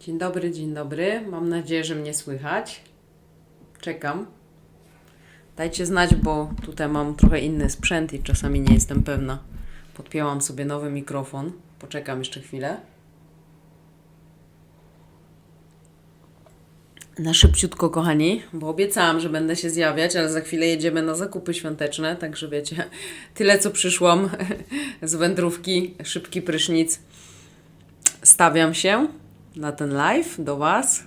Dzień dobry, dzień dobry. Mam nadzieję, że mnie słychać. Czekam. Dajcie znać, bo tutaj mam trochę inny sprzęt i czasami nie jestem pewna. Podpięłam sobie nowy mikrofon. Poczekam jeszcze chwilę. Na szybciutko, kochani, bo obiecałam, że będę się zjawiać, ale za chwilę jedziemy na zakupy świąteczne, także wiecie, tyle co przyszłam z wędrówki, szybki prysznic. Stawiam się na ten live do Was.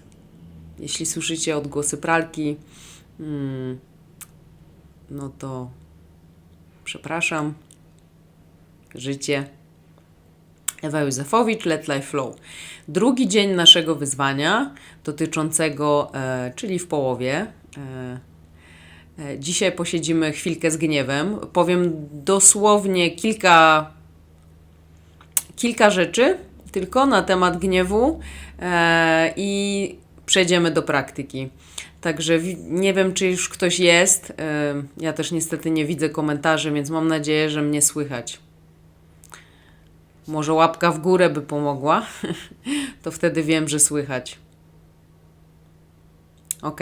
Jeśli słyszycie odgłosy pralki, mm, no to przepraszam. Życie. Ewa Józefowicz, Let Life Flow. Drugi dzień naszego wyzwania dotyczącego, e, czyli w połowie. E, e, dzisiaj posiedzimy chwilkę z gniewem. Powiem dosłownie kilka, kilka rzeczy tylko na temat gniewu e, i przejdziemy do praktyki. Także nie wiem, czy już ktoś jest. E, ja też niestety nie widzę komentarzy, więc mam nadzieję, że mnie słychać. Może łapka w górę by pomogła. to wtedy wiem, że słychać. Ok.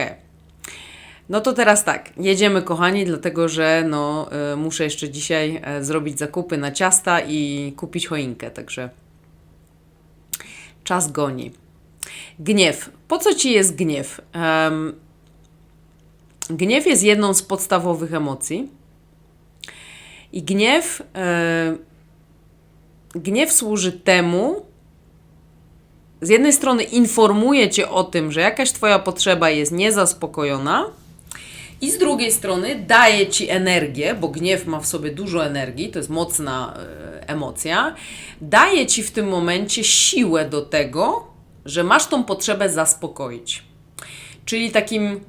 No to teraz tak, jedziemy kochani, dlatego że no, y, muszę jeszcze dzisiaj e, zrobić zakupy na ciasta i kupić choinkę, także czas goni. Gniew. Po co ci jest gniew? Em, gniew jest jedną z podstawowych emocji. I gniew, e, gniew służy temu, z jednej strony informuje cię o tym, że jakaś twoja potrzeba jest niezaspokojona, i z drugiej strony daje ci energię, bo gniew ma w sobie dużo energii, to jest mocna e, emocja. Daje ci w tym momencie siłę do tego, że masz tą potrzebę zaspokoić. Czyli takim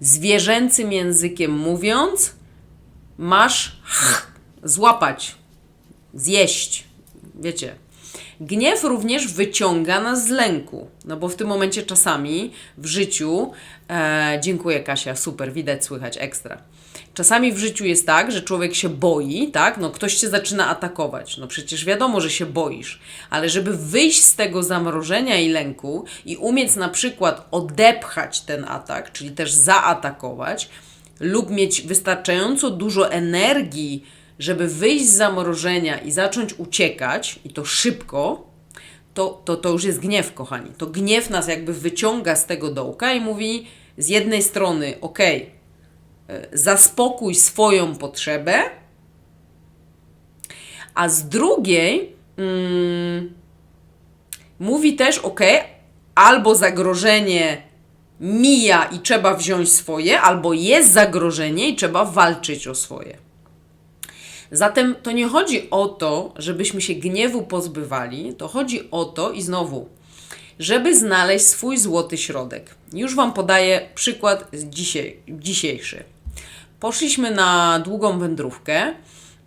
zwierzęcym językiem mówiąc, masz złapać, zjeść. Wiecie. Gniew również wyciąga nas z lęku, no bo w tym momencie czasami w życiu, e, dziękuję Kasia, super, widać, słychać, ekstra. Czasami w życiu jest tak, że człowiek się boi, tak? No ktoś cię zaczyna atakować. No przecież wiadomo, że się boisz, ale żeby wyjść z tego zamrożenia i lęku i umieć na przykład odepchać ten atak, czyli też zaatakować, lub mieć wystarczająco dużo energii, żeby wyjść z zamrożenia i zacząć uciekać, i to szybko, to, to, to już jest gniew, kochani. To gniew nas jakby wyciąga z tego dołka i mówi z jednej strony, ok, zaspokój swoją potrzebę, a z drugiej mm, mówi też, ok, albo zagrożenie mija i trzeba wziąć swoje, albo jest zagrożenie i trzeba walczyć o swoje. Zatem to nie chodzi o to, żebyśmy się gniewu pozbywali, to chodzi o to i znowu, żeby znaleźć swój złoty środek. Już Wam podaję przykład dzisiaj, dzisiejszy. Poszliśmy na długą wędrówkę.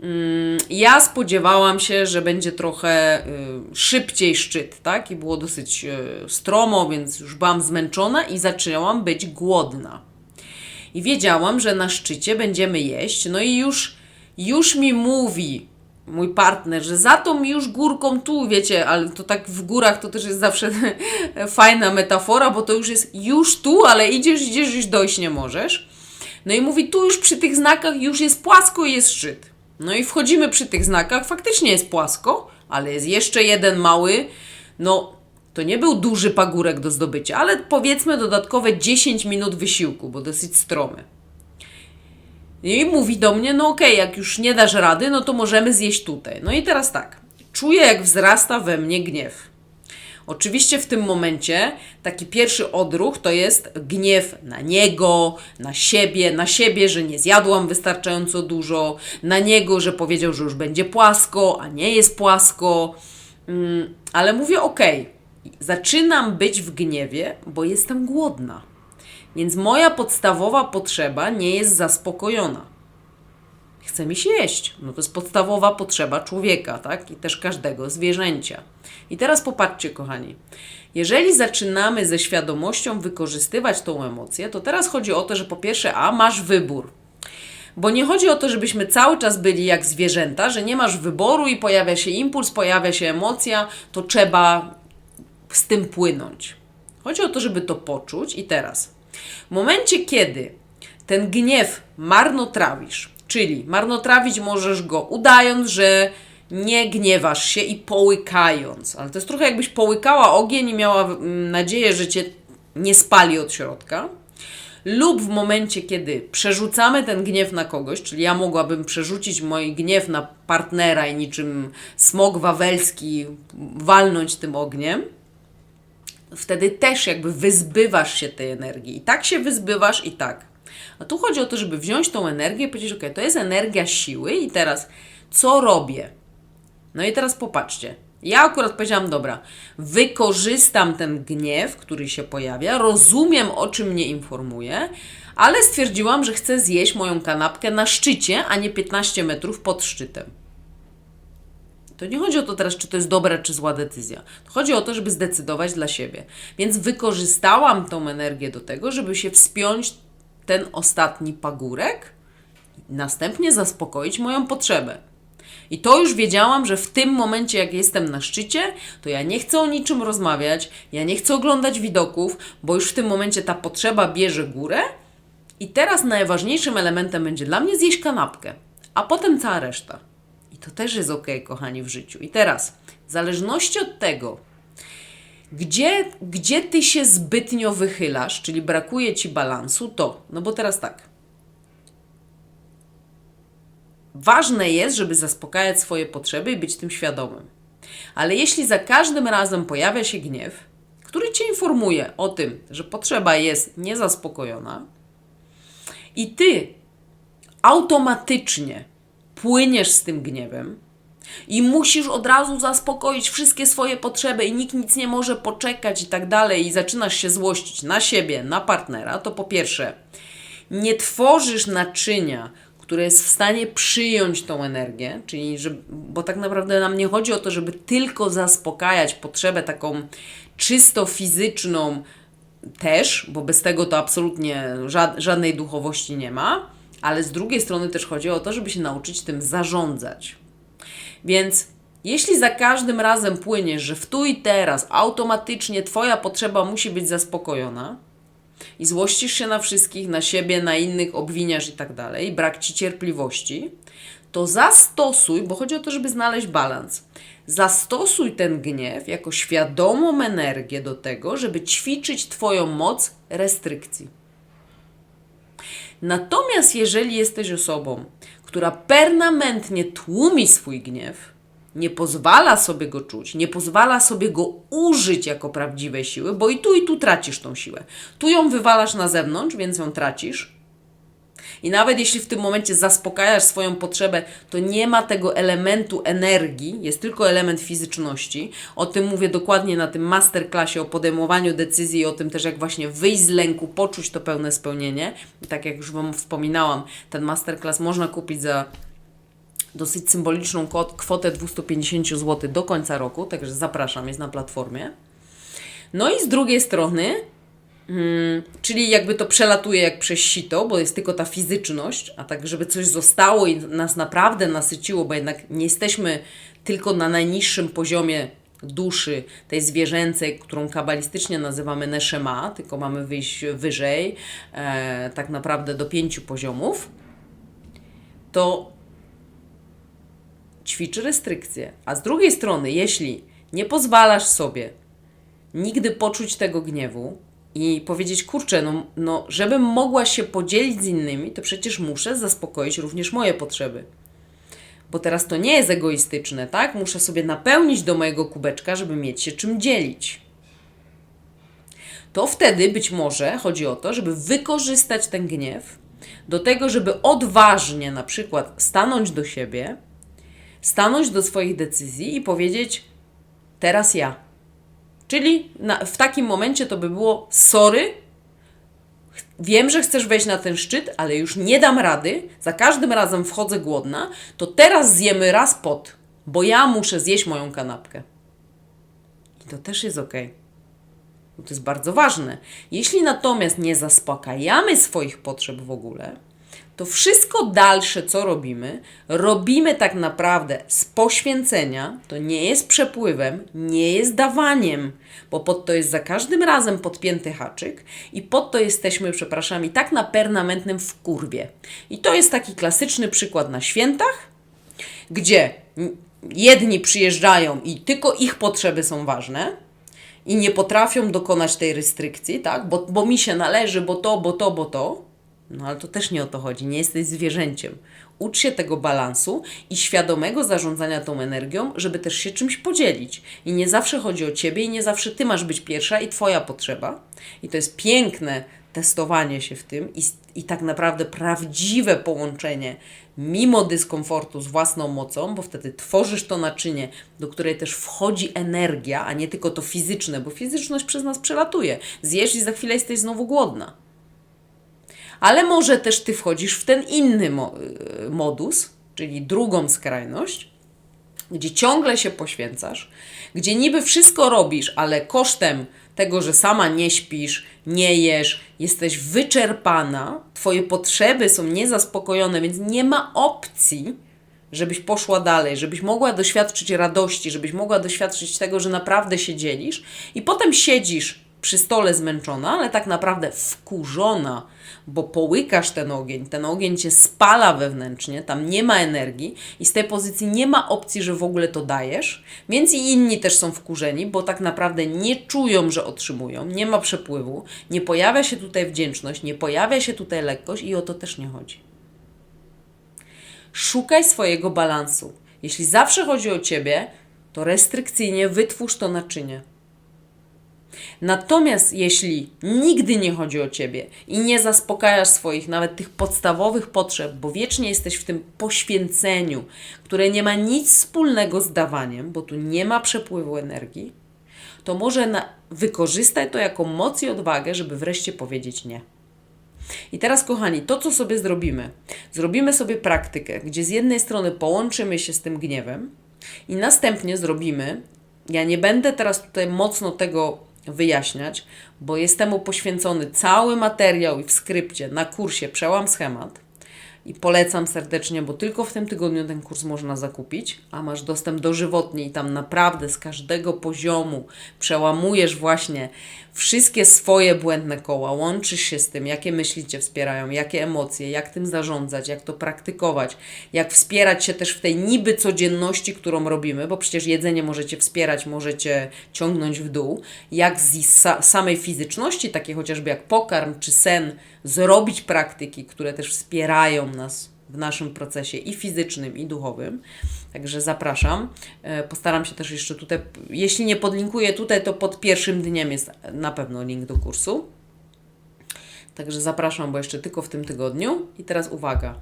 Mm, Ja spodziewałam się, że będzie trochę y, szybciej szczyt, tak? I było dosyć y, stromo, więc już byłam zmęczona i zaczęłam być głodna. I wiedziałam, że na szczycie będziemy jeść. No i już, już mi mówi mój partner, że za tą już górką tu, wiecie, ale to tak w górach to też jest zawsze fajna metafora, bo to już jest już tu, ale idziesz, idziesz, już dojść nie możesz. No i mówi, tu już przy tych znakach już jest płasko i jest szczyt. No i wchodzimy przy tych znakach, faktycznie jest płasko, ale jest jeszcze jeden mały, no to nie był duży pagórek do zdobycia, ale powiedzmy dodatkowe 10 minut wysiłku, bo dosyć stromy. I mówi do mnie, no okej, jak już nie dasz rady, no to możemy zjeść tutaj. No i teraz tak, czuję jak wzrasta we mnie gniew. Oczywiście w tym momencie taki pierwszy odruch to jest gniew na niego, na siebie, na siebie, że nie zjadłam wystarczająco dużo, na niego, że powiedział, że już będzie płasko, a nie jest płasko. Mm, ale mówię, okej, zaczynam być w gniewie, bo jestem głodna. Więc moja podstawowa potrzeba nie jest zaspokojona. Chce mi się jeść. No to jest podstawowa potrzeba człowieka, tak? I też każdego zwierzęcia. I teraz popatrzcie, kochani. Jeżeli zaczynamy ze świadomością wykorzystywać tą emocję, to teraz chodzi o to, że po pierwsze, a masz wybór. Bo nie chodzi o to, żebyśmy cały czas byli jak zwierzęta, że nie masz wyboru i pojawia się impuls, pojawia się emocja, to trzeba z tym płynąć. Chodzi o to, żeby to poczuć i teraz. W momencie, kiedy ten gniew marnotrawisz, czyli marnotrawić możesz go udając, że nie gniewasz się i połykając, ale to jest trochę jakbyś połykała ogień i miała mm, nadzieję, że cię nie spali od środka. Lub w momencie, kiedy przerzucamy ten gniew na kogoś, czyli ja mogłabym przerzucić mój gniew na partnera i niczym smog wawelski walnąć tym ogniem, wtedy też jakby wyzbywasz się tej energii. I tak się wyzbywasz i tak. A tu chodzi o to, żeby wziąć tą energię i powiedzieć, ok, to jest energia siły i teraz co robię? No i teraz popatrzcie. Ja akurat powiedziałam, dobra, wykorzystam ten gniew, który się pojawia, rozumiem o czym mnie informuje, ale stwierdziłam, że chcę zjeść moją kanapkę na szczycie, a nie 15 metrów pod szczytem. To nie chodzi o to teraz, czy to jest dobra, czy zła decyzja. Chodzi o to, żeby zdecydować dla siebie. Więc wykorzystałam tą energię do tego, żeby się wspiąć ten ostatni pagórek, następnie zaspokoić moją potrzebę. I to już wiedziałam, że w tym momencie, jak jestem na szczycie, to ja nie chcę o niczym rozmawiać, ja nie chcę oglądać widoków, bo już w tym momencie ta potrzeba bierze górę. I teraz najważniejszym elementem będzie dla mnie zjeść kanapkę, a potem cała reszta. To też jest ok, kochani, w życiu. I teraz, w zależności od tego, gdzie, gdzie ty się zbytnio wychylasz, czyli brakuje ci balansu, to, no bo teraz tak. Ważne jest, żeby zaspokajać swoje potrzeby i być tym świadomym. Ale jeśli za każdym razem pojawia się gniew, który cię informuje o tym, że potrzeba jest niezaspokojona, i ty automatycznie płyniesz z tym gniewem i musisz od razu zaspokoić wszystkie swoje potrzeby i nikt nic nie może poczekać i tak dalej, i zaczynasz się złościć na siebie, na partnera, to po pierwsze, nie tworzysz naczynia, które jest w stanie przyjąć tą energię, czyli że, bo tak naprawdę nam nie chodzi o to, żeby tylko zaspokajać potrzebę taką czysto fizyczną też, bo bez tego to absolutnie ża- żadnej duchowości nie ma, ale z drugiej strony też chodzi o to, żeby się nauczyć tym zarządzać. Więc jeśli za każdym razem płyniesz, że w tu i teraz automatycznie Twoja potrzeba musi być zaspokojona, i złościsz się na wszystkich, na siebie, na innych, obwiniasz i tak dalej, brak ci cierpliwości, to zastosuj, bo chodzi o to, żeby znaleźć balans. Zastosuj ten gniew jako świadomą energię do tego, żeby ćwiczyć Twoją moc restrykcji. Natomiast jeżeli jesteś osobą, która permanentnie tłumi swój gniew, nie pozwala sobie go czuć, nie pozwala sobie go użyć jako prawdziwej siły, bo i tu, i tu tracisz tą siłę. Tu ją wywalasz na zewnątrz, więc ją tracisz. I nawet jeśli w tym momencie zaspokajasz swoją potrzebę, to nie ma tego elementu energii, jest tylko element fizyczności. O tym mówię dokładnie na tym masterclassie o podejmowaniu decyzji o tym też, jak właśnie wyjść z lęku, poczuć to pełne spełnienie. I tak jak już Wam wspominałam, ten masterclass można kupić za dosyć symboliczną kwotę 250 zł do końca roku, także zapraszam, jest na platformie. No i z drugiej strony, hmm, czyli jakby to przelatuje jak przez sito, bo jest tylko ta fizyczność, a tak, żeby coś zostało i nas naprawdę nasyciło, bo jednak nie jesteśmy tylko na najniższym poziomie duszy, tej zwierzęcej, którą kabalistycznie nazywamy neszema, tylko mamy wyjść wyżej, e, tak naprawdę do pięciu poziomów, to ćwiczy restrykcje. A z drugiej strony, jeśli nie pozwalasz sobie nigdy poczuć tego gniewu i powiedzieć, kurczę, no, no żebym mogła się podzielić z innymi, to przecież muszę zaspokoić również moje potrzeby. Bo teraz to nie jest egoistyczne, tak? Muszę sobie napełnić do mojego kubeczka, żeby mieć się czym dzielić. To wtedy być może chodzi o to, żeby wykorzystać ten gniew do tego, żeby odważnie na przykład stanąć do siebie stanąć do swoich decyzji i powiedzieć: Teraz ja. Czyli na, w takim momencie to by było: Sorry, wiem, że chcesz wejść na ten szczyt, ale już nie dam rady, za każdym razem wchodzę głodna, to teraz zjemy raz pot, bo ja muszę zjeść moją kanapkę. I to też jest ok. To jest bardzo ważne. Jeśli natomiast nie zaspokajamy swoich potrzeb w ogóle, to wszystko dalsze, co robimy, robimy tak naprawdę z poświęcenia, to nie jest przepływem, nie jest dawaniem, bo pod to jest za każdym razem podpięty haczyk i pod to jesteśmy, przepraszam, i tak na permanentnym w kurwie. I to jest taki klasyczny przykład na świętach, gdzie jedni przyjeżdżają i tylko ich potrzeby są ważne i nie potrafią dokonać tej restrykcji, tak? Bo, bo mi się należy, bo to, bo to, bo to. No ale to też nie o to chodzi, nie jesteś zwierzęciem. Ucz się tego balansu i świadomego zarządzania tą energią, żeby też się czymś podzielić. I nie zawsze chodzi o ciebie, i nie zawsze ty masz być pierwsza i twoja potrzeba. I to jest piękne testowanie się w tym i, i tak naprawdę prawdziwe połączenie mimo dyskomfortu z własną mocą, bo wtedy tworzysz to naczynie, do której też wchodzi energia, a nie tylko to fizyczne, bo fizyczność przez nas przelatuje. Zjesz i za chwilę jesteś znowu głodna. Ale może też ty wchodzisz w ten inny mo- y, modus, czyli drugą skrajność, gdzie ciągle się poświęcasz, gdzie niby wszystko robisz, ale kosztem tego, że sama nie śpisz, nie jesz, jesteś wyczerpana, twoje potrzeby są niezaspokojone, więc nie ma opcji, żebyś poszła dalej, żebyś mogła doświadczyć radości, żebyś mogła doświadczyć tego, że naprawdę się dzielisz i potem siedzisz przy stole zmęczona, ale tak naprawdę wkurzona, bo połykasz ten ogień, ten ogień cię spala wewnętrznie, tam nie ma energii i z tej pozycji nie ma opcji, że w ogóle to dajesz, więc i inni też są wkurzeni, bo tak naprawdę nie czują, że otrzymują, nie ma przepływu, nie pojawia się tutaj wdzięczność, nie pojawia się tutaj lekkość i o to też nie chodzi. Szukaj swojego balansu. Jeśli zawsze chodzi o ciebie, to restrykcyjnie wytwórz to naczynie. Natomiast jeśli nigdy nie chodzi o ciebie i nie zaspokajasz swoich nawet tych podstawowych potrzeb, bo wiecznie jesteś w tym poświęceniu, które nie ma nic wspólnego z dawaniem, bo tu nie ma przepływu energii, to może na, wykorzystaj to jako moc i odwagę, żeby wreszcie powiedzieć nie. I teraz, kochani, to co sobie zrobimy, zrobimy sobie praktykę, gdzie z jednej strony połączymy się z tym gniewem, i następnie zrobimy. Ja nie będę teraz tutaj mocno tego wyjaśniać, bo jest temu poświęcony cały materiał i w skrypcie na kursie Przełam Schemat. I polecam serdecznie, bo tylko w tym tygodniu ten kurs można zakupić, a masz dostęp do żywotni i tam naprawdę z każdego poziomu przełamujesz właśnie wszystkie swoje błędne koła, łączysz się z tym, jakie myśli Cię wspierają, jakie emocje, jak tym zarządzać, jak to praktykować, jak wspierać się też w tej niby codzienności, którą robimy, bo przecież jedzenie możecie wspierać, możecie ciągnąć w dół, jak z sa samej fizyczności, takie chociażby jak pokarm czy sen, zrobić praktyki, które też wspierają nas w naszym procesie i fizycznym, i duchowym. Także zapraszam. E, Postaram się też jeszcze tutaj, jeśli nie podlinkuję tutaj, to pod pierwszym dniem jest na pewno link do kursu. Także zapraszam, bo jeszcze tylko w tym tygodniu. I teraz uwaga.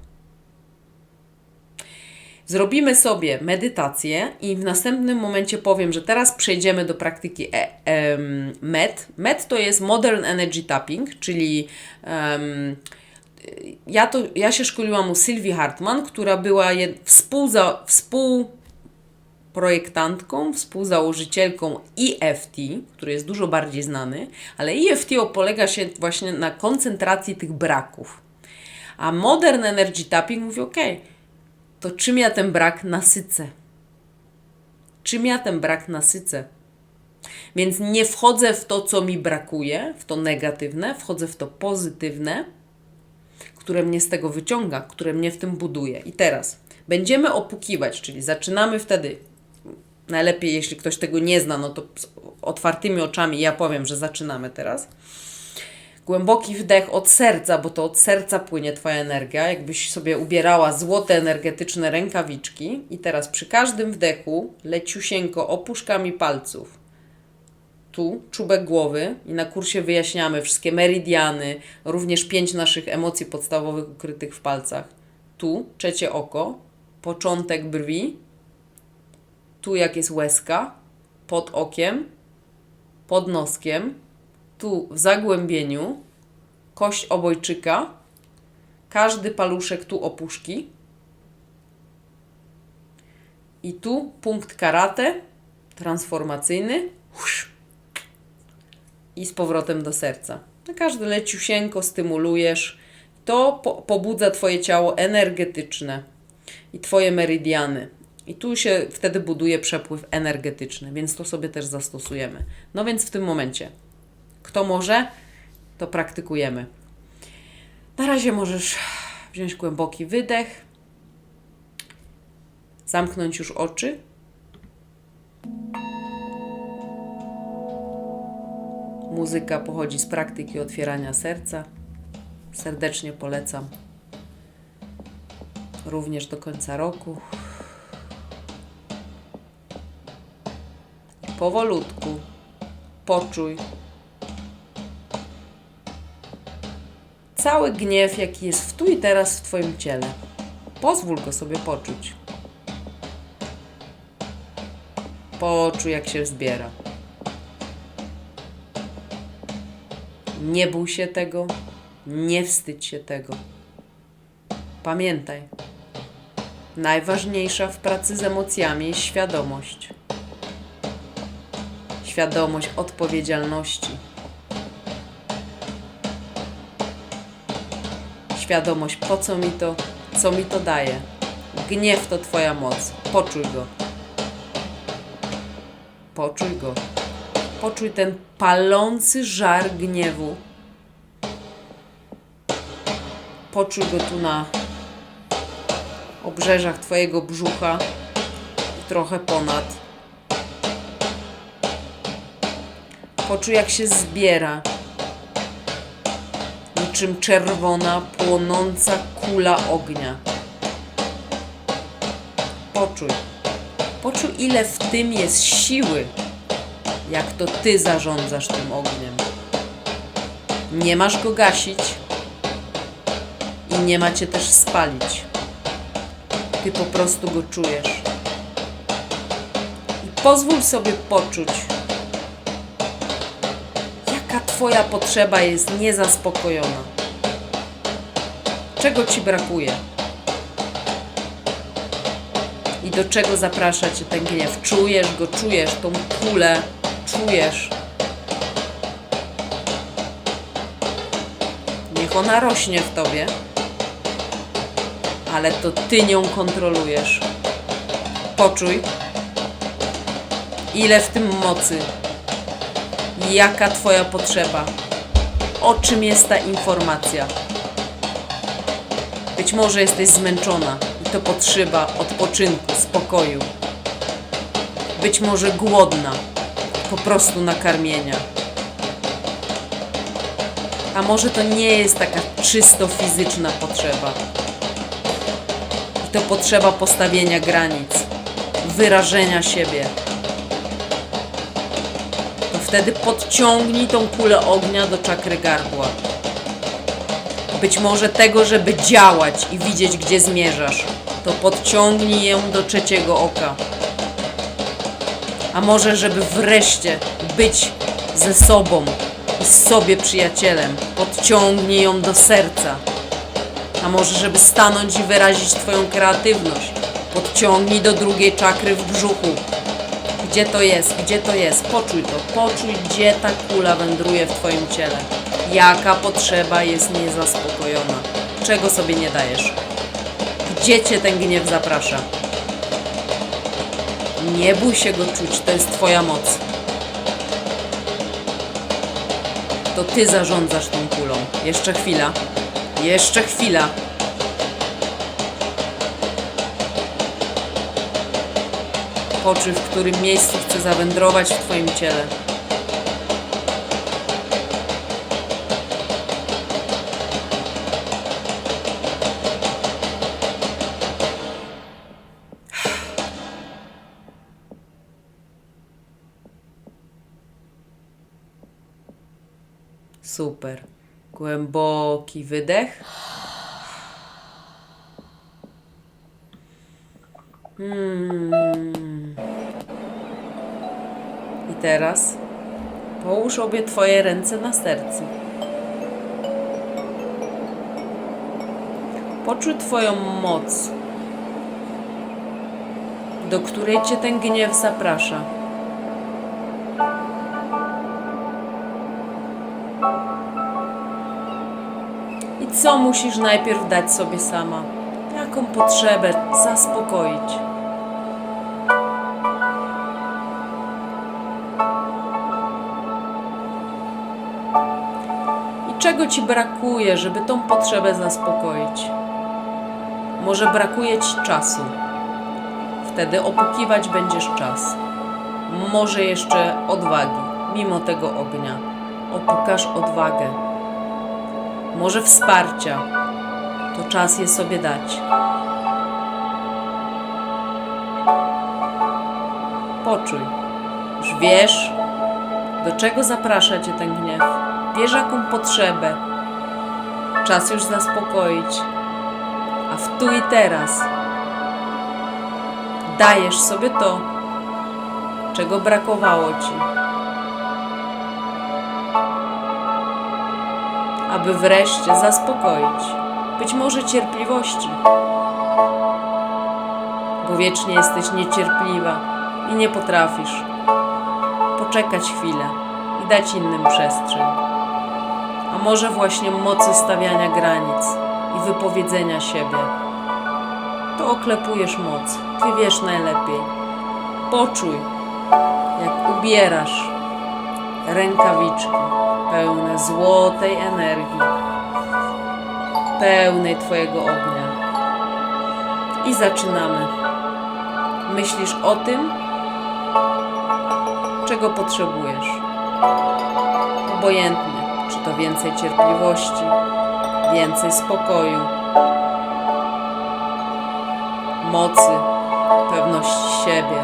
Zrobimy sobie medytację i w następnym momencie powiem, że teraz przejdziemy do praktyki e, em, MET. MET to jest Modern Energy Tapping, czyli em, ja, to, ja się szkoliłam u Sylwii Hartman, która była jed, współza, współprojektantką, współzałożycielką EFT, który jest dużo bardziej znany, ale EFT polega się właśnie na koncentracji tych braków. A Modern Energy Tapping mówi, ok, to czym ja ten brak nasycę? Czym ja ten brak nasycę? Więc nie wchodzę w to, co mi brakuje, w to negatywne, wchodzę w to pozytywne, które mnie z tego wyciąga, które mnie w tym buduje. I teraz będziemy opukiwać, czyli zaczynamy wtedy. Najlepiej, jeśli ktoś tego nie zna, no to otwartymi oczami ja powiem, że zaczynamy teraz. Głęboki wdech od serca, bo to od serca płynie Twoja energia, jakbyś sobie ubierała złote energetyczne rękawiczki. I teraz przy każdym wdechu leciusieńko opuszkami palców tu czubek głowy i na kursie wyjaśniamy wszystkie meridiany, również pięć naszych emocji podstawowych ukrytych w palcach. Tu trzecie oko, początek brwi, tu jak jest łezka, pod okiem, pod noskiem, tu w zagłębieniu, kość obojczyka, każdy paluszek tu opuszki. I tu punkt karate transformacyjny. Husz i z powrotem do serca. Na każdy leciusieńko stymulujesz. to po pobudza Twoje ciało energetyczne i Twoje meridiany. I tu się wtedy buduje przepływ energetyczny, więc to sobie też zastosujemy. No więc w tym momencie, kto może, to praktykujemy. Na razie możesz wziąć głęboki wydech, zamknąć już oczy. Muzyka pochodzi z praktyki otwierania serca. Serdecznie polecam. Również do końca roku. Powolutku poczuj cały gniew, jaki jest w tu i teraz w Twoim ciele. Pozwól go sobie poczuć. Poczuj, jak się zbiera. Nie bój się tego, nie wstydź się tego. Pamiętaj, najważniejsza w pracy z emocjami jest świadomość. Świadomość odpowiedzialności. Świadomość, po co mi to, co mi to daje. Gniew to Twoja moc. Poczuj go. Poczuj go. Poczuj ten palący żar gniewu. Poczuj go tu na obrzeżach Twojego brzucha i trochę ponad. Poczuj, jak się zbiera. Niczym czerwona, płonąca kula ognia. Poczuj. Poczuj, ile w tym jest siły, jak to Ty zarządzasz tym ogniem. Nie masz go gasić i nie macie też spalić. Ty po prostu go czujesz. I pozwól sobie poczuć, jaka Twoja potrzeba jest niezaspokojona. Czego Ci brakuje? I do czego zaprasza Cię ten gniew? Czujesz go, czujesz tą kulę, czujesz. Niech ona rośnie w Tobie, ale to Ty nią kontrolujesz. Poczuj, ile w tym mocy, jaka Twoja potrzeba, o czym jest ta informacja. Być może jesteś zmęczona i to potrzeba odpoczynku, spokoju. Być może głodna, po prostu nakarmienia. A może to nie jest taka czysto fizyczna potrzeba. I to potrzeba postawienia granic, wyrażenia siebie. To wtedy podciągnij tą kulę ognia do czakry gardła. Być może tego, żeby działać i widzieć, gdzie zmierzasz, to podciągnij ją do trzeciego oka. A może, żeby wreszcie być ze sobą i sobie przyjacielem, podciągnij ją do serca. A może, żeby stanąć i wyrazić Twoją kreatywność, podciągnij do drugiej czakry w brzuchu. Gdzie to jest? Gdzie to jest? Poczuj to. Poczuj, gdzie ta kula wędruje w Twoim ciele. Jaka potrzeba jest niezaspokojona. Czego sobie nie dajesz? Gdzie Cię ten gniew zaprasza? Nie bój się go czuć, to jest Twoja moc. To Ty zarządzasz tą kulą. Jeszcze chwila. Jeszcze chwila. Poczuj, w którym miejscu chce zawędrować w Twoim ciele. Super. Głęboki wydech. Hmm. I teraz połóż obie Twoje ręce na sercu. Poczuj Twoją moc, do której Cię ten gniew zaprasza. I co musisz najpierw dać sobie sama? Jaką potrzebę zaspokoić? I czego ci brakuje, żeby tą potrzebę zaspokoić? Może brakuje ci czasu. Wtedy opukiwać będziesz czas. Może jeszcze odwagi, mimo tego ognia. Opukasz odwagę. Może wsparcia. To czas je sobie dać. Poczuj. Już wiesz, do czego zaprasza cię ten gniew. Wiesz, jaką potrzebę. Czas już zaspokoić. A w tu i teraz dajesz sobie to, czego brakowało ci. Aby wreszcie zaspokoić, być może cierpliwości, bo wiecznie jesteś niecierpliwa i nie potrafisz poczekać chwilę i dać innym przestrzeń. A może właśnie mocy stawiania granic i wypowiedzenia siebie. To oklepujesz moc, ty wiesz najlepiej. Poczuj, jak ubierasz rękawiczki pełne złotej energii, pełnej Twojego ognia. I zaczynamy. Myślisz o tym, czego potrzebujesz. Obojętnie, czy to więcej cierpliwości, więcej spokoju, mocy, pewności siebie.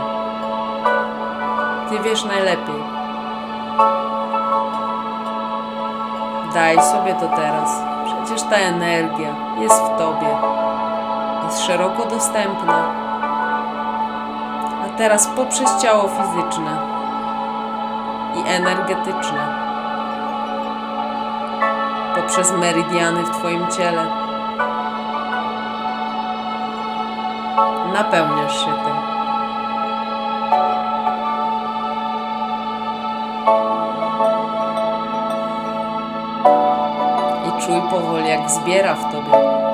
Ty wiesz najlepiej. Daj sobie to teraz. Przecież ta energia jest w tobie. Jest szeroko dostępna. A teraz poprzez ciało fizyczne i energetyczne. Poprzez meridiany w twoim ciele. Napełniasz się tym. Czuj powoli, jak zbiera w tobie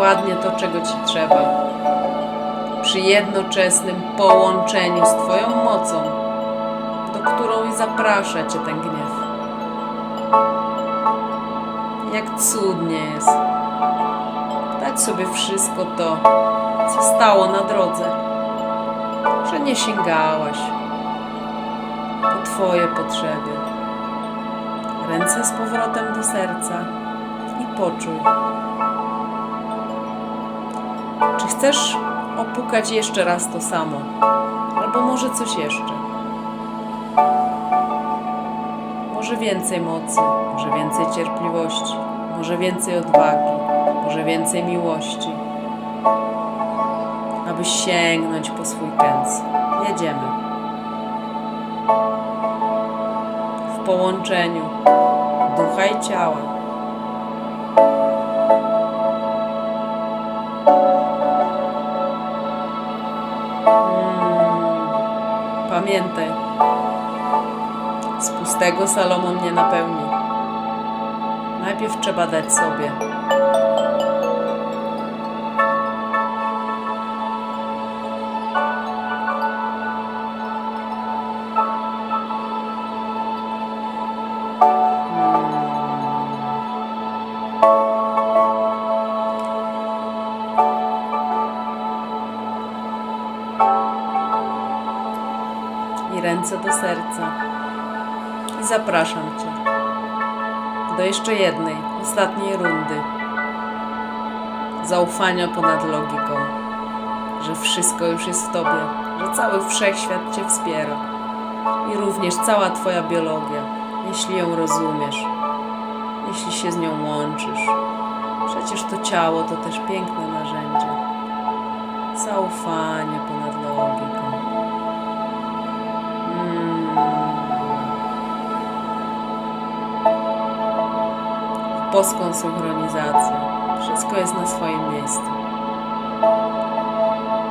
dokładnie to, czego ci trzeba. Przy jednoczesnym połączeniu z Twoją mocą, do którą zaprasza Cię ten gniew. Jak cudnie jest dać sobie wszystko to, co stało na drodze, że nie sięgałaś po Twoje potrzeby ręce z powrotem do serca i poczuj. Czy chcesz opukać jeszcze raz to samo? Albo może coś jeszcze? Może więcej mocy, może więcej cierpliwości, może więcej odwagi, może więcej miłości, aby sięgnąć po swój pędz. Jedziemy. Połączeniu ducha i ciała. Mm, Pamiętaj, z pustego Salomon nie napełni. Najpierw trzeba dać sobie. Ręce do serca. I zapraszam Cię do jeszcze jednej, ostatniej rundy. Zaufania ponad logiką, że wszystko już jest w Tobie, że cały wszechświat Cię wspiera i również cała Twoja biologia, jeśli ją rozumiesz, jeśli się z nią łączysz. Przecież to ciało to też piękne narzędzie. Zaufanie ponad boską synchronizację. Wszystko jest na swoim miejscu.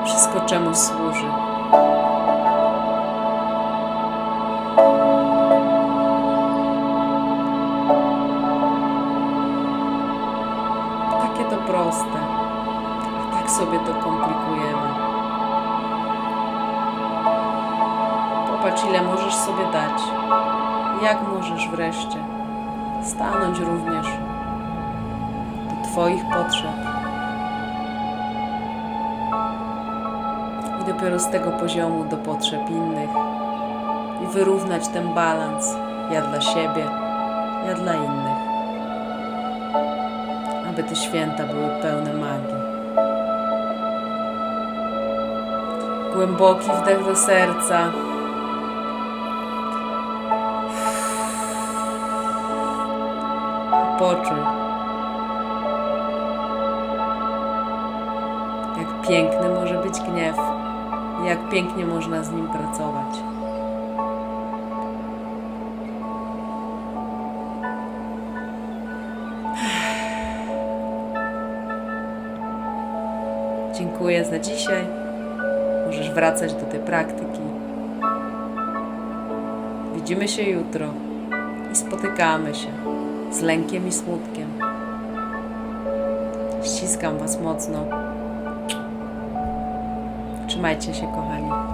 Wszystko czemu służy. Takie to proste, a tak sobie to komplikujemy. Popatrz, ile możesz sobie dać. Jak możesz wreszcie stanąć również Twoich potrzeb. I dopiero z tego poziomu do potrzeb innych. I wyrównać ten balans. Ja dla siebie, ja dla innych. Aby te święta były pełne magii. Głęboki wdech do serca. Poczuj, piękny może być gniew, jak pięknie można z nim pracować. Dziękuję za dzisiaj. Możesz wracać do tej praktyki. Widzimy się jutro i spotykamy się z lękiem i smutkiem. Ściskam Was mocno. Trzymajcie się, kochani.